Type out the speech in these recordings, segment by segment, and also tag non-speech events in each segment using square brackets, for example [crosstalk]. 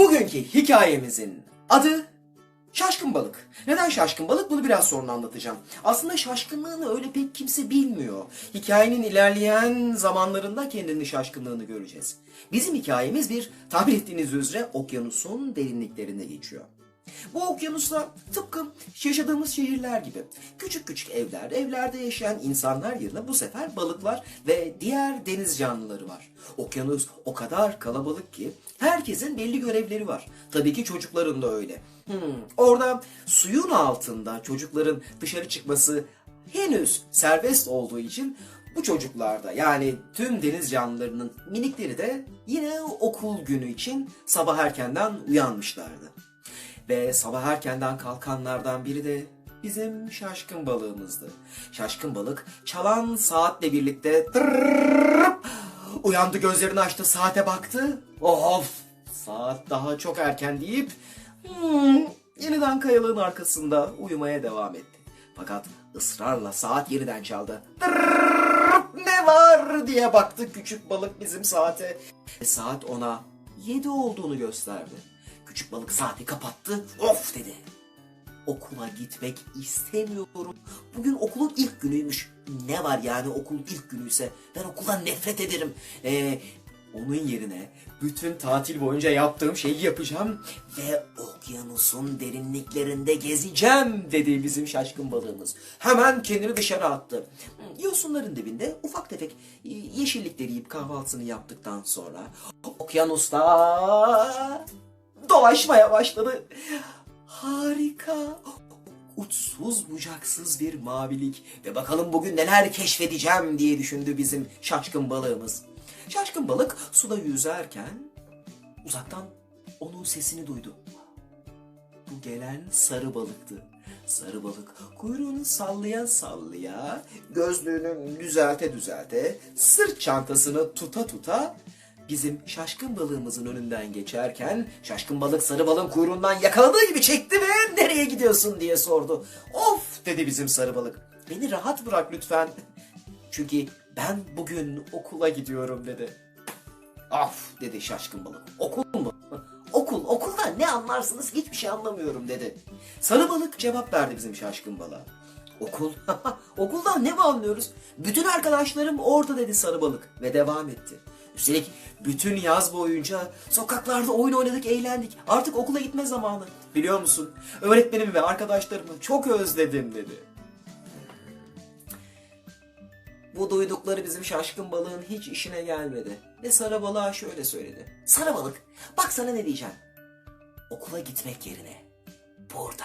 Bugünkü hikayemizin adı Şaşkın balık. Neden şaşkın balık? Bunu biraz sonra anlatacağım. Aslında şaşkınlığını öyle pek kimse bilmiyor. Hikayenin ilerleyen zamanlarında kendini şaşkınlığını göreceğiz. Bizim hikayemiz bir tahmin ettiğiniz üzere okyanusun derinliklerinde geçiyor. Bu okyanusta tıpkı yaşadığımız şehirler gibi küçük küçük evler, evlerde yaşayan insanlar yerine bu sefer balıklar ve diğer deniz canlıları var. Okyanus o kadar kalabalık ki herkesin belli görevleri var. Tabii ki çocukların da öyle. Hmm, orada suyun altında çocukların dışarı çıkması henüz serbest olduğu için bu çocuklarda yani tüm deniz canlılarının minikleri de yine okul günü için sabah erkenden uyanmışlardı. Ve sabah erkenden kalkanlardan biri de bizim şaşkın balığımızdı. Şaşkın balık çalan saatle birlikte tırrrrrp, uyandı gözlerini açtı saate baktı. Of saat daha çok erken deyip hmm, yeniden kayalığın arkasında uyumaya devam etti. Fakat ısrarla saat yeniden çaldı. Tırrrrrp, ne var diye baktı küçük balık bizim saate. Saat ona yedi olduğunu gösterdi. Küçük balık saati kapattı. Of dedi. Okula gitmek istemiyorum. Bugün okulun ilk günüymüş. Ne var yani okulun ilk günüyse? Ben okuldan nefret ederim. Ee, onun yerine bütün tatil boyunca yaptığım şeyi yapacağım ve okyanusun derinliklerinde gezeceğim dedi bizim şaşkın balığımız. Hemen kendini dışarı attı. Yosunların dibinde ufak tefek e, yeşillikleri yiyip kahvaltısını yaptıktan sonra okyanusta dolaşmaya başladı. Harika. Uçsuz bucaksız bir mavilik ve bakalım bugün neler keşfedeceğim diye düşündü bizim şaşkın balığımız. Şaşkın balık suda yüzerken uzaktan onun sesini duydu. Bu gelen sarı balıktı. Sarı balık kuyruğunu sallaya sallaya, gözlüğünü düzelte düzelte, sırt çantasını tuta tuta bizim şaşkın balığımızın önünden geçerken şaşkın balık sarı balığın kuyruğundan yakaladığı gibi çekti ve nereye gidiyorsun diye sordu. Of dedi bizim sarı balık. Beni rahat bırak lütfen. [laughs] Çünkü ben bugün okula gidiyorum dedi. Af dedi şaşkın balık. Okul mu? [laughs] Okul, okuldan ne anlarsınız hiçbir şey anlamıyorum dedi. Sarı balık cevap verdi bizim şaşkın balığa. Okul? [laughs] Okuldan ne mi anlıyoruz? Bütün arkadaşlarım orada dedi sarı balık ve devam etti. Üstelik bütün yaz boyunca sokaklarda oyun oynadık, eğlendik. Artık okula gitme zamanı. Biliyor musun? Öğretmenimi ve arkadaşlarımı çok özledim dedi. Bu duydukları bizim şaşkın balığın hiç işine gelmedi. Ve sarı balığa şöyle söyledi. Sarı balık, bak sana ne diyeceğim. Okula gitmek yerine burada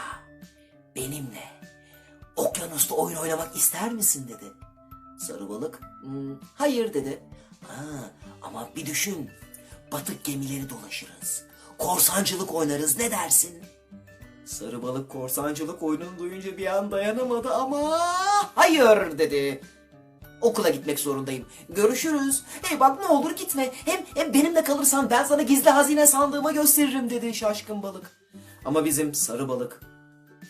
benimle okyanusta oyun oynamak ister misin dedi. Sarı balık "Hmm, hayır dedi. Ha, ama bir düşün. Batık gemileri dolaşırız. Korsancılık oynarız ne dersin? Sarı balık korsancılık oyununu duyunca bir an dayanamadı ama hayır dedi. Okula gitmek zorundayım. Görüşürüz. Hey bak ne olur gitme. Hem, hem benimle kalırsan ben sana gizli hazine sandığıma gösteririm dedi şaşkın balık. Ama bizim sarı balık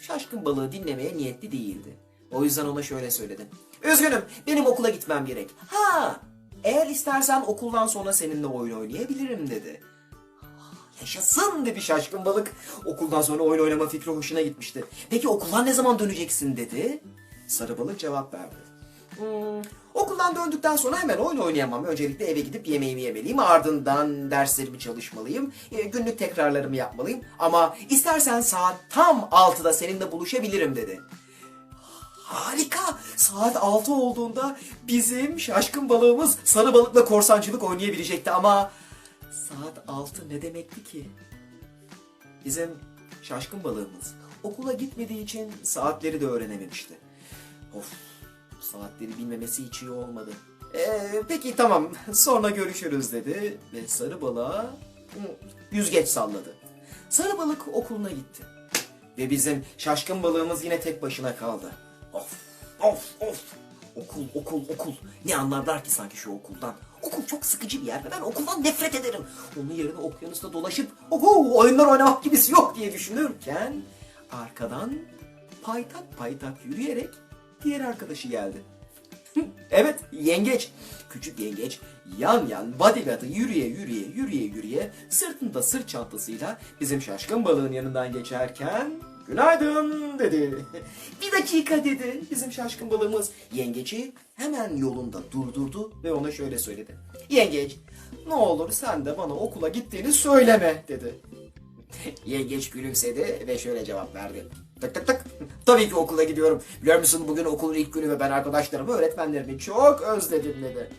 şaşkın balığı dinlemeye niyetli değildi. O yüzden ona şöyle söyledi. Üzgünüm benim okula gitmem gerek. Ha eğer istersen okuldan sonra seninle oyun oynayabilirim dedi. Yaşasın dedi şaşkın balık. Okuldan sonra oyun oynama fikri hoşuna gitmişti. Peki okuldan ne zaman döneceksin dedi. Sarı balık cevap verdi. "Hmm, okuldan döndükten sonra hemen oyun oynayamam. Öncelikle eve gidip yemeğimi yemeliyim. Ardından derslerimi çalışmalıyım. e, günlük tekrarlarımı yapmalıyım. Ama istersen saat tam 6'da seninle buluşabilirim dedi. Harika! Saat 6 olduğunda bizim şaşkın balığımız sarı balıkla korsancılık oynayabilecekti ama saat 6 ne demekti ki? Bizim şaşkın balığımız okula gitmediği için saatleri de öğrenememişti. Of, saatleri bilmemesi hiç iyi olmadı. Ee, peki tamam, sonra görüşürüz dedi ve sarı balığa yüzgeç salladı. Sarı balık okuluna gitti. Ve bizim şaşkın balığımız yine tek başına kaldı. Of, of, of. Okul, okul, okul. Ne anlarlar ki sanki şu okuldan? Okul çok sıkıcı bir yer ve ben okuldan nefret ederim. Onun yerine okyanusta dolaşıp oho, oyunlar oynamak gibisi yok diye düşünürken arkadan paytak paytak yürüyerek diğer arkadaşı geldi. [laughs] evet yengeç. Küçük yengeç yan yan bodyguard'ı yürüye yürüye yürüye yürüye sırtında sırt çantasıyla bizim şaşkın balığın yanından geçerken günaydın dedi. [laughs] Bir dakika dedi bizim şaşkın balığımız yengeci hemen yolunda durdurdu ve ona şöyle söyledi. Yengeç ne olur sen de bana okula gittiğini söyleme dedi. [laughs] Yengeç gülümsedi ve şöyle cevap verdi. Tık tık tık. [laughs] Tabii ki okula gidiyorum. Biliyor musun bugün okulun ilk günü ve ben arkadaşlarımı, öğretmenlerimi çok özledim dedi.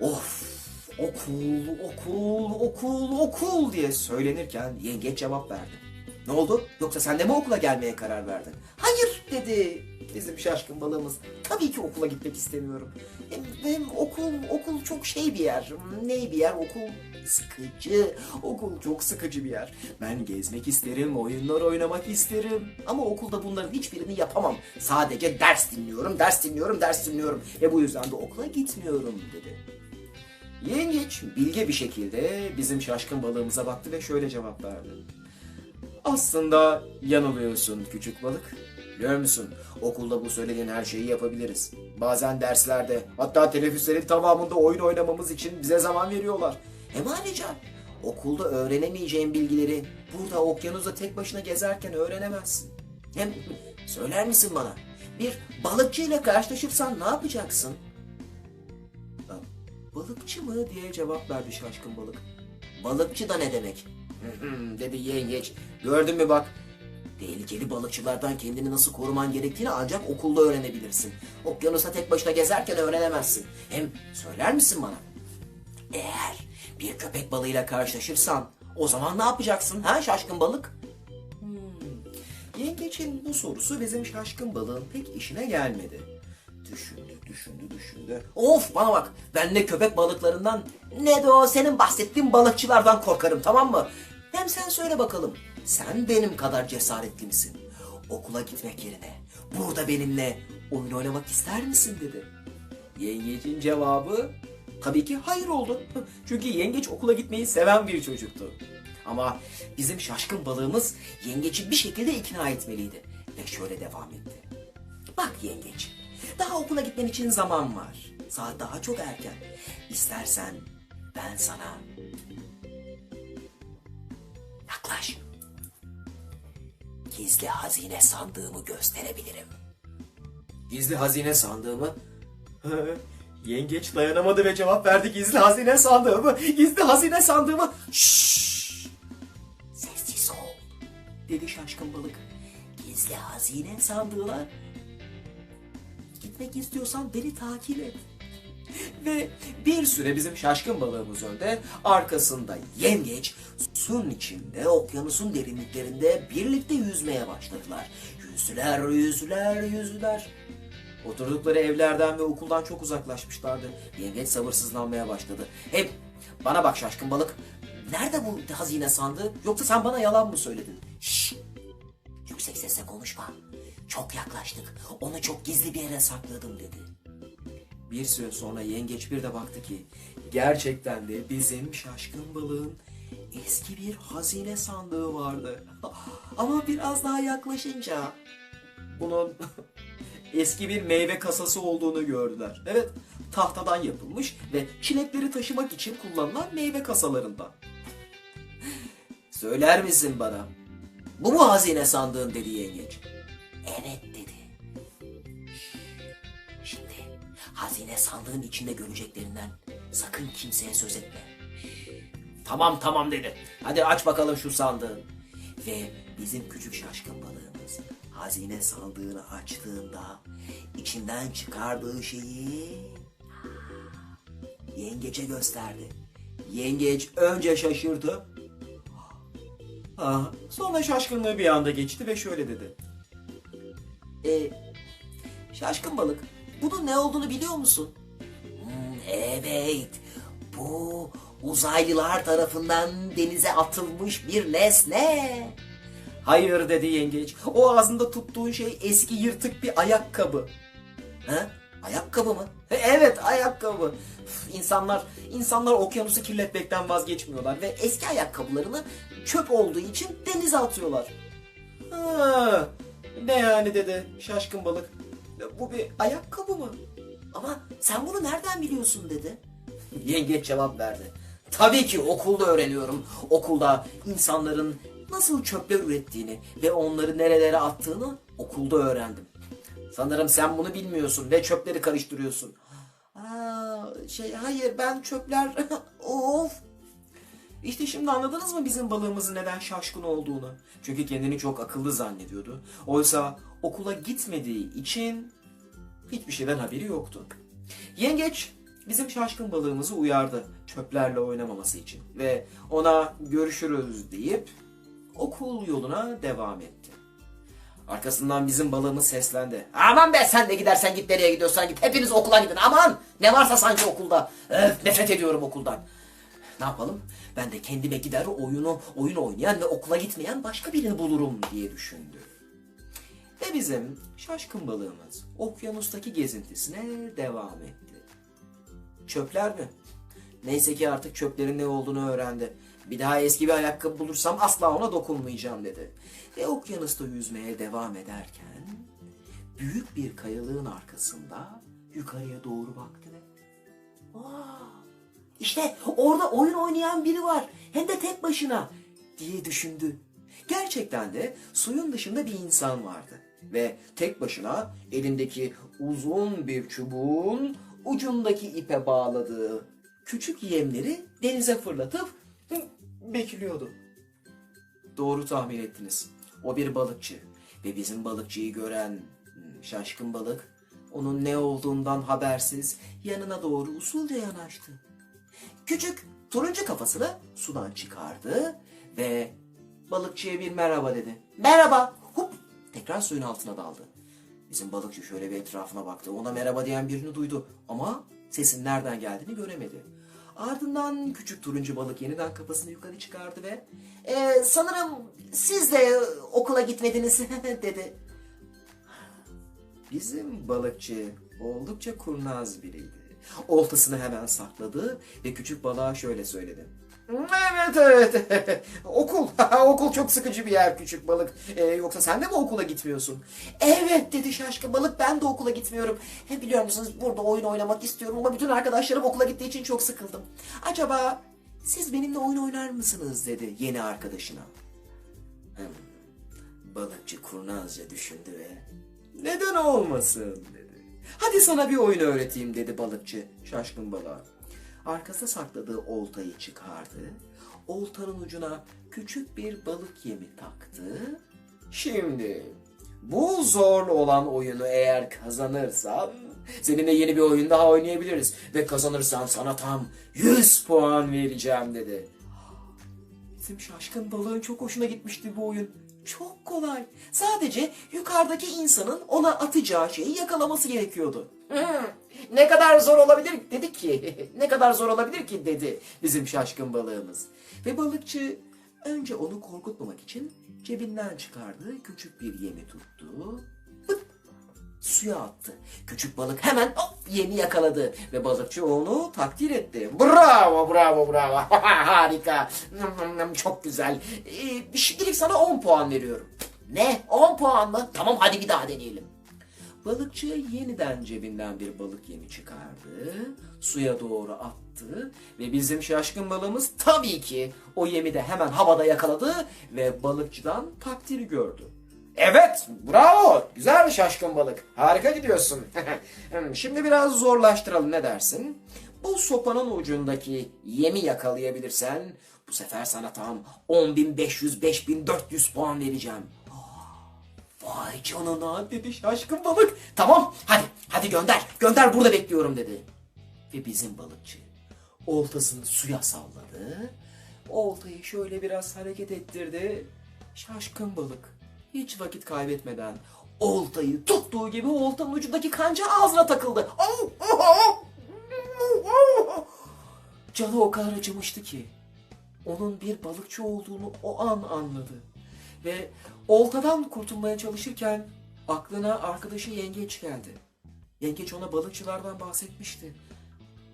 Of okul, okul, okul, okul diye söylenirken yengeç cevap verdi. Ne oldu? Yoksa sen de mi okula gelmeye karar verdin? Hayır dedi bizim şaşkın balığımız. Tabii ki okula gitmek istemiyorum. Hem, hem okul, okul çok şey bir yer. Ne bir yer? Okul sıkıcı. Okul çok sıkıcı bir yer. Ben gezmek isterim, oyunlar oynamak isterim. Ama okulda bunların hiçbirini yapamam. Sadece ders dinliyorum, ders dinliyorum, ders dinliyorum. Ve bu yüzden de okula gitmiyorum dedi. Yengeç bilge bir şekilde bizim şaşkın balığımıza baktı ve şöyle cevap verdi. Aslında yanılıyorsun küçük balık. Biliyor musun? Okulda bu söylediğin her şeyi yapabiliriz. Bazen derslerde hatta teneffüslerin tamamında oyun oynamamız için bize zaman veriyorlar. Hem ayrıca okulda öğrenemeyeceğin bilgileri burada okyanusta tek başına gezerken öğrenemezsin. Hem söyler misin bana? Bir balıkçıyla karşılaşırsan ne yapacaksın? Ya, Balıkçı mı diye cevap verdi şaşkın balık. Balıkçı da ne demek? "Hı hı," dedi yengeç. Gördün mü bak. Tehlikeli balıkçılardan kendini nasıl koruman gerektiğini ancak okulda öğrenebilirsin. Okyanusta tek başına gezerken öğrenemezsin. Hem söyler misin bana? Eğer bir köpek balığıyla karşılaşırsan o zaman ne yapacaksın ha şaşkın balık? Hmm. Yengeçin bu sorusu bizim şaşkın balığın pek işine gelmedi. Düşündü, düşündü, düşündü. Of bana bak ben ne köpek balıklarından ne de o senin bahsettiğin balıkçılardan korkarım tamam mı? Hem sen söyle bakalım sen benim kadar cesaretli misin? Okula gitmek yerine burada benimle oyun oynamak ister misin dedi. Yengecin cevabı tabii ki hayır oldu. [laughs] Çünkü yengeç okula gitmeyi seven bir çocuktu. Ama bizim şaşkın balığımız yengeci bir şekilde ikna etmeliydi. Ve şöyle devam etti. Bak yengeç, daha okula gitmen için zaman var. Saat daha çok erken. İstersen ben sana... Yaklaş. Gizli hazine sandığımı gösterebilirim. Gizli hazine sandığı mı? Yengeç dayanamadı ve cevap verdi gizli hazine sandığı mı? Gizli hazine sandığı mı? Şşş! Sessiz ol. Dedi şaşkın balık. Gizli hazine sandığına gitmek istiyorsan beni takip et. Ve bir süre bizim şaşkın balığımız önde, arkasında yengeç suyun içinde, okyanusun derinliklerinde birlikte yüzmeye başladılar. Yüzdüler, yüzdüler, yüzdüler. Oturdukları evlerden ve okuldan çok uzaklaşmışlardı. Yengeç sabırsızlanmaya başladı. Hep bana bak şaşkın balık. Nerede bu hazine sandığı? Yoksa sen bana yalan mı söyledin? Şşş! Yüksek sesle konuşma. Çok yaklaştık. Onu çok gizli bir yere sakladım dedi. Bir süre sonra yengeç bir de baktı ki gerçekten de bizim şaşkın balığın eski bir hazine sandığı vardı. [laughs] Ama biraz daha yaklaşınca bunun [laughs] eski bir meyve kasası olduğunu gördüler. Evet, tahtadan yapılmış ve çilekleri taşımak için kullanılan meyve kasalarından. [laughs] Söyler misin bana? Bu mu hazine sandığın dedi yengeç. Evet hazine sandığın içinde göreceklerinden sakın kimseye söz etme. Tamam tamam dedi. Hadi aç bakalım şu sandığı. Ve bizim küçük şaşkın balığımız hazine sandığını açtığında içinden çıkardığı şeyi yengece gösterdi. Yengeç önce şaşırdı. Ah, sonra şaşkınlığı bir anda geçti ve şöyle dedi. E, şaşkın balık, bunun ne olduğunu biliyor musun? Hmm, evet, bu uzaylılar tarafından denize atılmış bir nesne. Hayır dedi yengeç. O ağzında tuttuğun şey eski yırtık bir ayakkabı. Ha? Ayakkabı mı? E, Evet ayakkabı. Üf, İnsanlar insanlar okyanusu kirletmekten vazgeçmiyorlar ve eski ayakkabılarını çöp olduğu için denize atıyorlar. Ha, ne yani dedi şaşkın balık. Bu bir ayakkabı mı? Ama sen bunu nereden biliyorsun dedi. [laughs] Yengeç cevap verdi. Tabii ki okulda öğreniyorum. Okulda insanların nasıl çöpler ürettiğini ve onları nerelere attığını okulda öğrendim. Sanırım sen bunu bilmiyorsun ve çöpleri karıştırıyorsun. Aa, şey hayır ben çöpler [laughs] of. İşte şimdi anladınız mı bizim balığımızın neden şaşkın olduğunu? Çünkü kendini çok akıllı zannediyordu. Oysa okula gitmediği için hiçbir şeyden haberi yoktu. Yengeç bizim şaşkın balığımızı uyardı çöplerle oynamaması için ve ona görüşürüz deyip okul yoluna devam etti. Arkasından bizim balığımız seslendi. Aman be sen de gidersen git nereye gidiyorsan git. Hepiniz okula gidin aman. Ne varsa sanki okulda. Öf, nefret ediyorum okuldan. Ne yapalım? Ben de kendime gider oyunu oyun oynayan ve okula gitmeyen başka birini bulurum diye düşündü. Ve bizim şaşkın balığımız okyanustaki gezintisine devam etti. Çöpler mi? Neyse ki artık çöplerin ne olduğunu öğrendi. Bir daha eski bir ayakkabı bulursam asla ona dokunmayacağım dedi. Ve okyanusta yüzmeye devam ederken büyük bir kayalığın arkasında yukarıya doğru baktı ve İşte orada oyun oynayan biri var. Hem de tek başına. diye düşündü. Gerçekten de suyun dışında bir insan vardı. Ve tek başına elindeki uzun bir çubuğun ucundaki ipe bağladığı küçük yemleri denize fırlatıp bekliyordu. Doğru tahmin ettiniz. O bir balıkçı. Ve bizim balıkçıyı gören şaşkın balık onun ne olduğundan habersiz yanına doğru usulca yanaştı. Küçük turuncu kafasını sudan çıkardı ve balıkçıya bir merhaba dedi. Merhaba. Hup. Tekrar suyun altına daldı. Bizim balıkçı şöyle bir etrafına baktı. Ona merhaba diyen birini duydu ama sesin nereden geldiğini göremedi. Ardından küçük turuncu balık yeniden kafasını yukarı çıkardı ve Ee, sanırım siz de okula gitmediniz [laughs] dedi. Bizim balıkçı oldukça kurnaz biriydi. Oltasını hemen sakladı ve küçük balığa şöyle söyledi. Evet evet [laughs] okul [laughs] okul çok sıkıcı bir yer küçük balık Ee, yoksa sen de mi okula gitmiyorsun? Evet dedi şaşkın balık ben de okula gitmiyorum. Hem biliyor musunuz burada oyun oynamak istiyorum ama bütün arkadaşlarım okula gittiği için çok sıkıldım. Acaba siz benimle oyun oynar mısınız dedi yeni arkadaşına. Hmm, balıkçı kurnazca düşündü ve neden olmasın dedi. Hadi sana bir oyun öğreteyim dedi balıkçı şaşkın balığa. Arkasına sakladığı oltayı çıkardı. Oltanın ucuna küçük bir balık yemi taktı. Şimdi bu zorlu olan oyunu eğer kazanırsan seninle yeni bir oyun daha oynayabiliriz. Ve kazanırsan sana tam 100 puan vereceğim dedi. Bizim şaşkın balığın çok hoşuna gitmişti bu oyun. Çok kolay. Sadece yukarıdaki insanın ona atacağı şeyi yakalaması gerekiyordu. Hmm, ne kadar zor olabilir dedi ki. [laughs] ne kadar zor olabilir ki dedi. Bizim şaşkın balığımız. Ve balıkçı önce onu korkutmamak için cebinden çıkardığı küçük bir yemi tuttu. Suya attı. Küçük balık hemen hop yemi yakaladı. Ve balıkçı onu takdir etti. Bravo bravo bravo [laughs] harika. Çok güzel. Ee, şimdilik sana 10 puan veriyorum. Ne 10 puan mı? Tamam hadi bir daha deneyelim. Balıkçı yeniden cebinden bir balık yemi çıkardı, suya doğru attı ve bizim şaşkın balığımız tabii ki o yemi de hemen havada yakaladı ve balıkçıdan takdiri gördü. Evet, bravo, güzel şaşkın balık, harika gidiyorsun. [laughs] Şimdi biraz zorlaştıralım ne dersin? Bu sopanın ucundaki yemi yakalayabilirsen bu sefer sana tam 10.500-5400 puan vereceğim. [gasps] Vay canına dedi şaşkın balık. Tamam hadi hadi gönder gönder burada bekliyorum dedi. Ve bizim balıkçı oltasını suya salladı. Oltayı şöyle biraz hareket ettirdi. Şaşkın balık hiç vakit kaybetmeden oltayı tuttuğu gibi oltanın ucundaki kanca ağzına takıldı. Canı o kadar acımıştı ki onun bir balıkçı olduğunu o an anladı. Ve oltadan kurtulmaya çalışırken aklına arkadaşı yengeç geldi. Yengeç ona balıkçılardan bahsetmişti.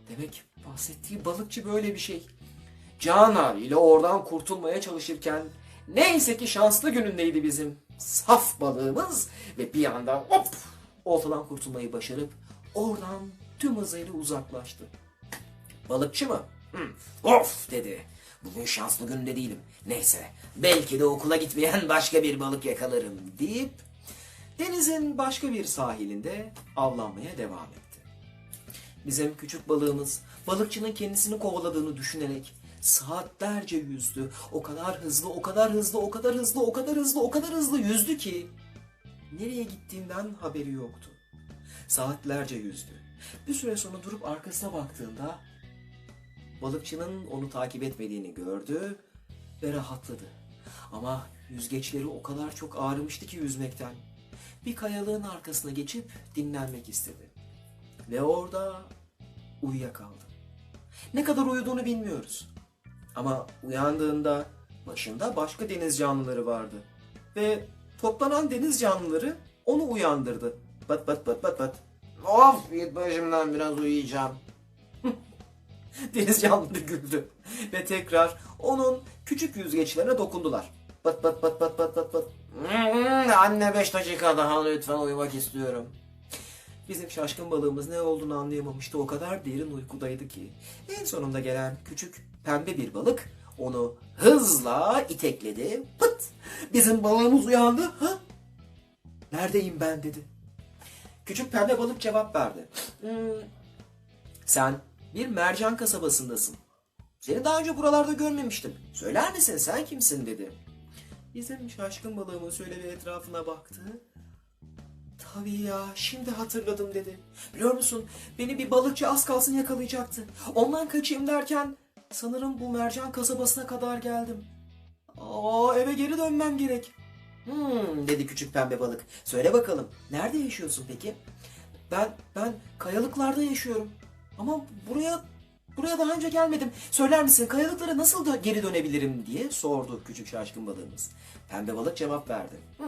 Demek bahsettiği balıkçı böyle bir şey. Can haliyle oradan kurtulmaya çalışırken neyse ki şanslı günündeydi bizim saf balığımız ve bir anda hop oltadan kurtulmayı başarıp oradan tüm hızıyla uzaklaştı. Balıkçı mı? Of dedi. Bugün şanslı günde değilim. Neyse belki de okula gitmeyen başka bir balık yakalarım deyip denizin başka bir sahilinde avlanmaya devam etti. Bizim küçük balığımız balıkçının kendisini kovaladığını düşünerek saatlerce yüzdü. O kadar hızlı, o kadar hızlı, o kadar hızlı, o kadar hızlı, o kadar hızlı yüzdü ki nereye gittiğinden haberi yoktu. Saatlerce yüzdü. Bir süre sonra durup arkasına baktığında balıkçının onu takip etmediğini gördü ve rahatladı. Ama yüzgeçleri o kadar çok ağrımıştı ki yüzmekten. Bir kayalığın arkasına geçip dinlenmek istedi. Ve orada uyuyakaldı. Ne kadar uyuduğunu bilmiyoruz. Ama uyandığında başında başka deniz canlıları vardı. Ve toplanan deniz canlıları onu uyandırdı. Bat bat bat bat bat. Of git başımdan biraz uyuyacağım. [laughs] Deniz canlıları güldü. Ve tekrar onun küçük yüzgeçlerine dokundular. Bat bat bat bat bat bat bat. Hmm, Anne 5 dakika daha lütfen uyumak istiyorum. Bizim şaşkın balığımız ne olduğunu anlayamamıştı. O kadar derin uykudaydı ki. En sonunda gelen küçük pembe bir balık onu hızla itekledi. Pıt! Bizim balığımız uyandı. Ha? Neredeyim ben dedi. Küçük pembe balık cevap verdi. "Hmm, sen bir mercan kasabasındasın. Seni daha önce buralarda görmemiştim. Söyler misin sen kimsin dedi. Bizim şaşkın balığımız şöyle bir etrafına baktı. Tabii ya şimdi hatırladım dedi. Biliyor musun beni bir balıkçı az kalsın yakalayacaktı. Ondan kaçayım derken sanırım bu mercan kasabasına kadar geldim. Aa eve geri dönmem gerek. Hmm dedi küçük pembe balık. Söyle bakalım nerede yaşıyorsun peki? Ben ben kayalıklarda yaşıyorum. Ama buraya buraya daha önce gelmedim. Söyler misin kayalıklara nasıl da geri dönebilirim diye sordu küçük şaşkın balığımız. Pembe balık cevap verdi. Hmm.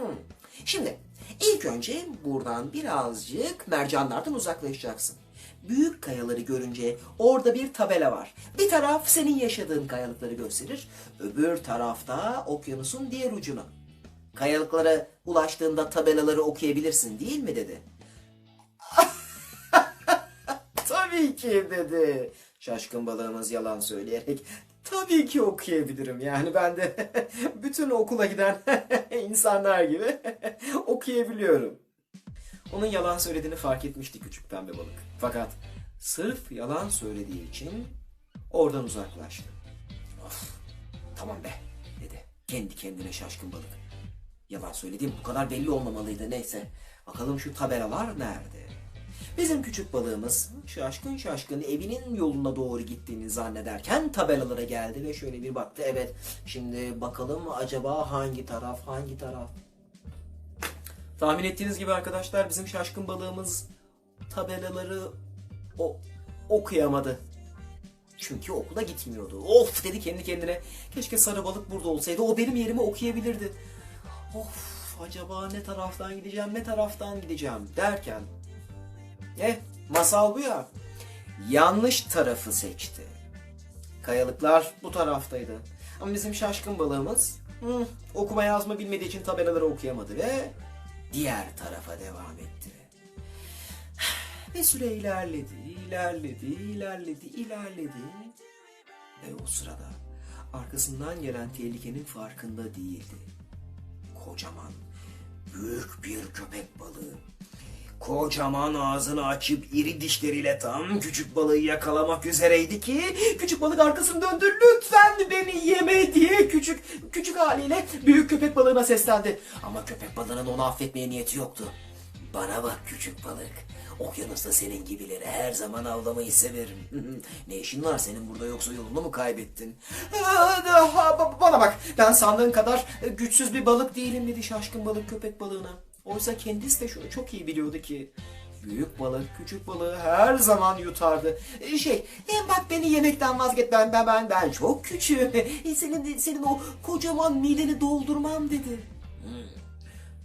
Şimdi ilk önce buradan birazcık mercanlardan uzaklaşacaksın. Büyük kayaları görünce orada bir tabela var. Bir taraf senin yaşadığın kayalıkları gösterir. Öbür tarafta okyanusun diğer ucunu. Kayalıklara ulaştığında tabelaları okuyabilirsin değil mi dedi. [laughs] Tabii ki dedi. Şaşkın balığımız yalan söyleyerek. Tabii ki okuyabilirim. Yani ben de [laughs] bütün okula giden [laughs] insanlar gibi okuyabiliyorum. Onun yalan söylediğini fark etmişti küçük pembe balık. Fakat sırf yalan söylediği için oradan uzaklaştı. Of, tamam be dedi. Kendi kendine şaşkın balık. Yalan söylediğim bu kadar belli olmamalıydı neyse. Bakalım şu tabelalar nerede? Bizim küçük balığımız şaşkın şaşkın evinin yoluna doğru gittiğini zannederken tabelalara geldi ve şöyle bir baktı. Evet şimdi bakalım acaba hangi taraf hangi taraf? Tahmin ettiğiniz gibi arkadaşlar bizim şaşkın balığımız tabelaları o okuyamadı. Çünkü okula gitmiyordu. Of dedi kendi kendine. Keşke sarı balık burada olsaydı. O benim yerime okuyabilirdi. Of acaba ne taraftan gideceğim ne taraftan gideceğim derken Eh masal bu ya. Yanlış tarafı seçti. Kayalıklar bu taraftaydı. Ama bizim şaşkın balığımız hı, okuma yazma bilmediği için tabelaları okuyamadı ve diğer tarafa devam etti. Bir süre ilerledi, ilerledi, ilerledi, ilerledi. Ve o sırada arkasından gelen tehlikenin farkında değildi. Kocaman, büyük bir köpek balığı Kocaman ağzını açıp iri dişleriyle tam küçük balığı yakalamak üzereydi ki küçük balık arkasını döndü lütfen beni yeme diye küçük küçük haliyle büyük köpek balığına seslendi. Ama köpek balığının onu affetmeye niyeti yoktu. Bana bak küçük balık. Okyanusta senin gibileri her zaman avlamayı severim. [laughs] ne işin var senin burada yoksa yolunu mu kaybettin? Bana bak ben sandığın kadar güçsüz bir balık değilim dedi şaşkın balık köpek balığına. Oysa kendisi de şunu çok iyi biliyordu ki büyük balık küçük balığı her zaman yutardı. E, Şey, e, bak beni yemekten vazgeç ben ben ben ben çok küçüğüm. [laughs] E, Senin senin o kocaman mideni doldurmam dedi.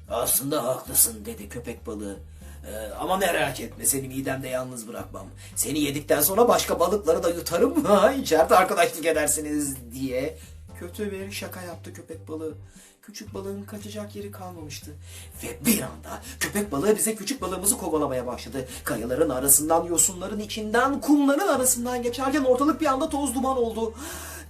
Aslında haklısın dedi köpek balığı. Ee, ama merak etme seni midemde yalnız bırakmam. Seni yedikten sonra başka balıkları da yutarım. [laughs] İçeride arkadaşlık edersiniz diye kötü bir şaka yaptı köpek balığı. Küçük balığın kaçacak yeri kalmamıştı. Ve bir anda köpek balığı bize küçük balığımızı kovalamaya başladı. Kayaların arasından, yosunların içinden, kumların arasından geçerken ortalık bir anda toz duman oldu.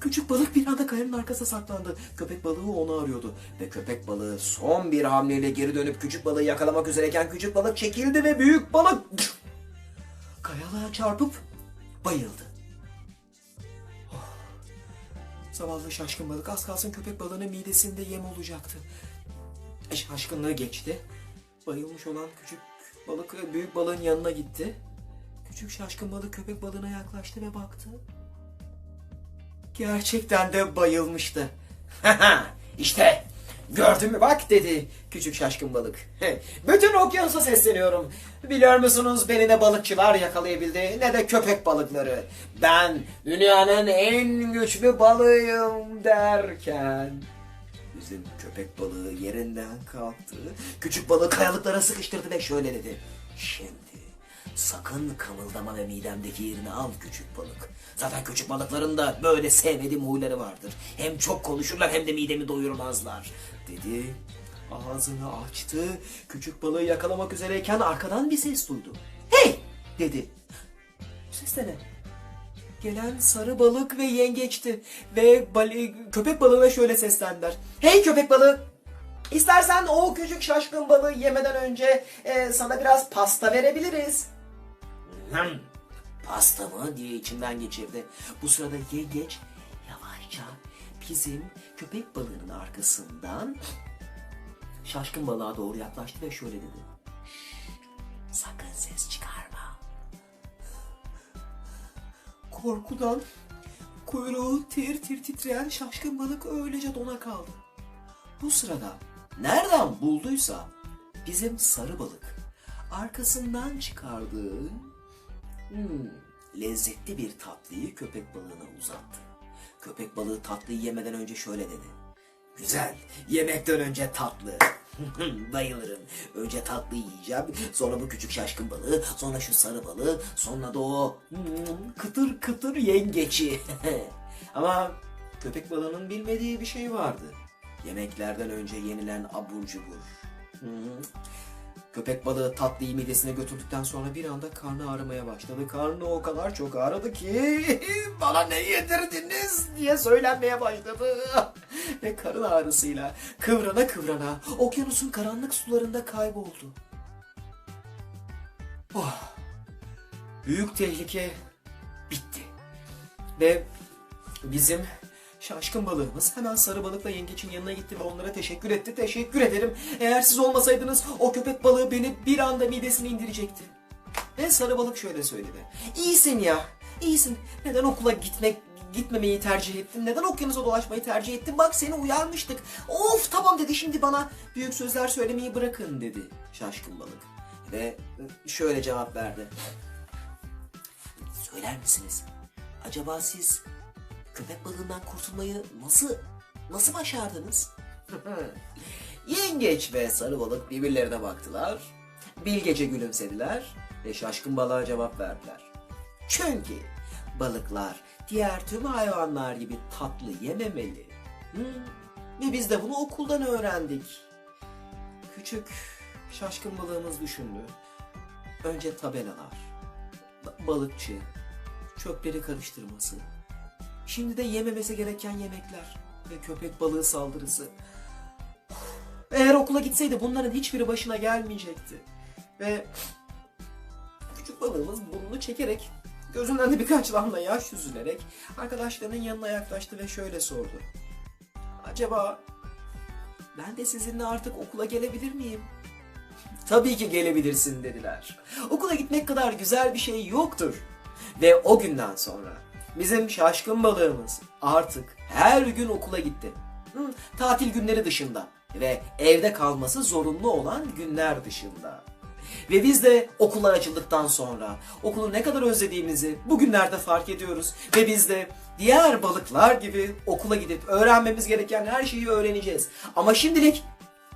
Küçük balık bir anda kayanın arkasına saklandı. Köpek balığı onu arıyordu. Ve köpek balığı son bir hamleyle geri dönüp küçük balığı yakalamak üzereyken küçük balık çekildi ve büyük balık kayalığa çarpıp bayıldı. Zavallı şaşkın balık az kalsın köpek balığının midesinde yem olacaktı. Şaşkınlığı geçti. Bayılmış olan küçük balık büyük balığın yanına gitti. Küçük şaşkın balık köpek balığına yaklaştı ve baktı. Gerçekten de bayılmıştı. [laughs] işte gördün mü bak dedi küçük şaşkın balık. Bütün okyanusa sesleniyorum. Biliyor musunuz beni ne balıkçılar yakalayabildi ne de köpek balıkları. Ben dünyanın en güçlü balığıyım derken... Bizim köpek balığı yerinden kalktı. Küçük balığı kayalıklara sıkıştırdı ve şöyle dedi. Şimdi sakın kımıldama ve midemdeki yerini al küçük balık. Zaten küçük balıkların da böyle sevmediğim huyları vardır. Hem çok konuşurlar hem de midemi doyurmazlar. Dedi. Ağzını açtı. Küçük balığı yakalamak üzereyken arkadan bir ses duydu. Hey! dedi. Ses de ne? Gelen sarı balık ve yengeçti. Ve bali- köpek balığına şöyle seslendiler. Hey köpek balığı! İstersen o küçük şaşkın balığı yemeden önce e, sana biraz pasta verebiliriz. Hmm, pasta mı diye içinden geçirdi. Bu sırada yengeç yavaşça bizim köpek balığının arkasından şaşkın balığa doğru yaklaştı ve şöyle dedi. "Şşt, sakın ses çıkarma. Korkudan kuyruğu tir tir titreyen şaşkın balık öylece dona kaldı. Bu sırada nereden bulduysa bizim sarı balık arkasından çıkardığı hmm, lezzetli bir tatlıyı köpek balığına uzattı. Köpek balığı tatlıyı yemeden önce şöyle dedi. Güzel, yemekten önce tatlı. [laughs] Bayılırım. Önce tatlı yiyeceğim, sonra bu küçük şaşkın balığı, sonra şu sarı balığı, sonra da o hmm, kıtır kıtır yengeci. [laughs] Ama köpek balığının bilmediği bir şey vardı. Yemeklerden önce yenilen abur cubur. Hı. Köpek balığı tatlıyı midesine götürdükten sonra bir anda karnı ağrımaya başladı. Karnı o kadar çok ağrıdı ki [laughs] bana ne yedirdiniz diye söylenmeye başladı. [laughs] Ve karın ağrısıyla kıvrana kıvrana okyanusun karanlık sularında kayboldu. Oh, büyük tehlike bitti. Ve bizim şaşkın balığımız hemen sarı balıkla yengeçin yanına gitti ve onlara teşekkür etti. Teşekkür ederim. Eğer siz olmasaydınız o köpek balığı beni bir anda midesine indirecekti. Ve sarı balık şöyle söyledi. İyisin ya, iyisin. Neden okula gitmek gitmemeyi tercih ettin? Neden okyanusa dolaşmayı tercih ettin? Bak seni uyarmıştık. Of tamam dedi şimdi bana büyük sözler söylemeyi bırakın dedi şaşkın balık. Ve şöyle cevap verdi. Söyler misiniz? Acaba siz köpek balığından kurtulmayı nasıl nasıl başardınız? [laughs] Yengeç ve sarı balık birbirlerine baktılar. Bilgece gülümsediler ve şaşkın balığa cevap verdiler. Çünkü balıklar diğer tüm hayvanlar gibi tatlı yememeli. Hı? Ve biz de bunu okuldan öğrendik. Küçük şaşkın balığımız düşündü. Önce tabelalar, ba- balıkçı, çöpleri karıştırması, Şimdi de yememesi gereken yemekler ve köpek balığı saldırısı. Eğer okula gitseydi bunların hiçbiri başına gelmeyecekti. Ve küçük balığımız burnunu çekerek, gözünden de birkaç damla yaş süzülerek arkadaşlarının yanına yaklaştı ve şöyle sordu. Acaba ben de sizinle artık okula gelebilir miyim? Tabii ki gelebilirsin dediler. Okula gitmek kadar güzel bir şey yoktur. Ve o günden sonra bizim şaşkın balığımız artık her gün okula gitti. Hı, tatil günleri dışında ve evde kalması zorunlu olan günler dışında. Ve biz de okullar açıldıktan sonra okulu ne kadar özlediğimizi bugünlerde fark ediyoruz. Ve biz de diğer balıklar gibi okula gidip öğrenmemiz gereken her şeyi öğreneceğiz. Ama şimdilik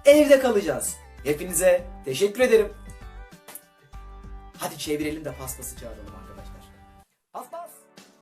evde kalacağız. Hepinize teşekkür ederim. Hadi çevirelim de pastası çağıralım.